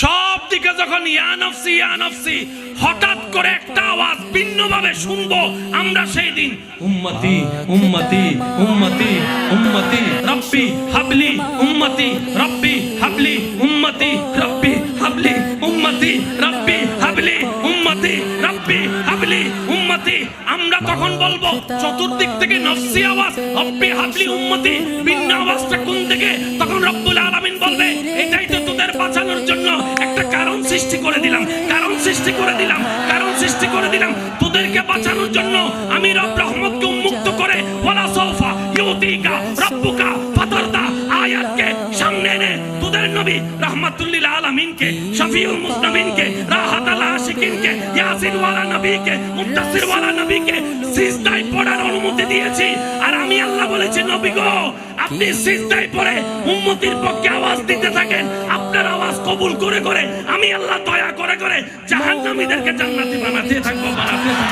সব দিকে যখন ইয়ানফসি ইয়ানফসি হঠাৎ করে একটা আওয়াজ ভিন্নভাবে শুনব আমরা সেই দিন। উম্মতি উম্মতি উম্মতি উম্মতি, রব্বি হাবলি, উম্মতি, রব্বি হাবলি, উম্মতি, রব্বি হাবলি, উম্মতি, রব্বি হাবলি, উম্মতি, রব্বি হাবলি, উম্মতি। আমরা তখন বলব, চতুর্দিক থেকে নফসি আওয়াজ, রব্বি হাবলি, উম্মতি, ভিন্ন আওয়াজটা কোন থেকে তখন রব্বুল দিলাম, কারণ সৃষ্টি করে দিলাম, কারণ সৃষ্টি করে দিলাম। তোদেরকে বাঁচানোর জন্য আমি রব রহমতকে উন্মুক্ত করে, ওয়ালা সৌফা ইউতিকা রব্বুকা ফাতারদা। আয়াতকে সামনে এনে তোদের নবী রহমাতুল্লিল আলামিনকে, শফিউল মুসলিমিনকে রাহাত আল আশিকিনকে ইয়াসিন ওয়ালা নবীকে মুত্তাসির ওয়ালা নবীকে সিজদায় পড়ার অনুমতি দিয়েছি। আর আমি আল্লাহ বলেছি, নবী গো, আপনি সিজদায় পড়ে উম্মতির পক্ষে আওয়াজ দিতে থাকেন, আপনার আওয়াজ কবুল করে করে আমি আল্লাহ দয়া করে জাহান্নামীদেরকে জান্নাতি বানাতে থাকব বানাতে থাকব।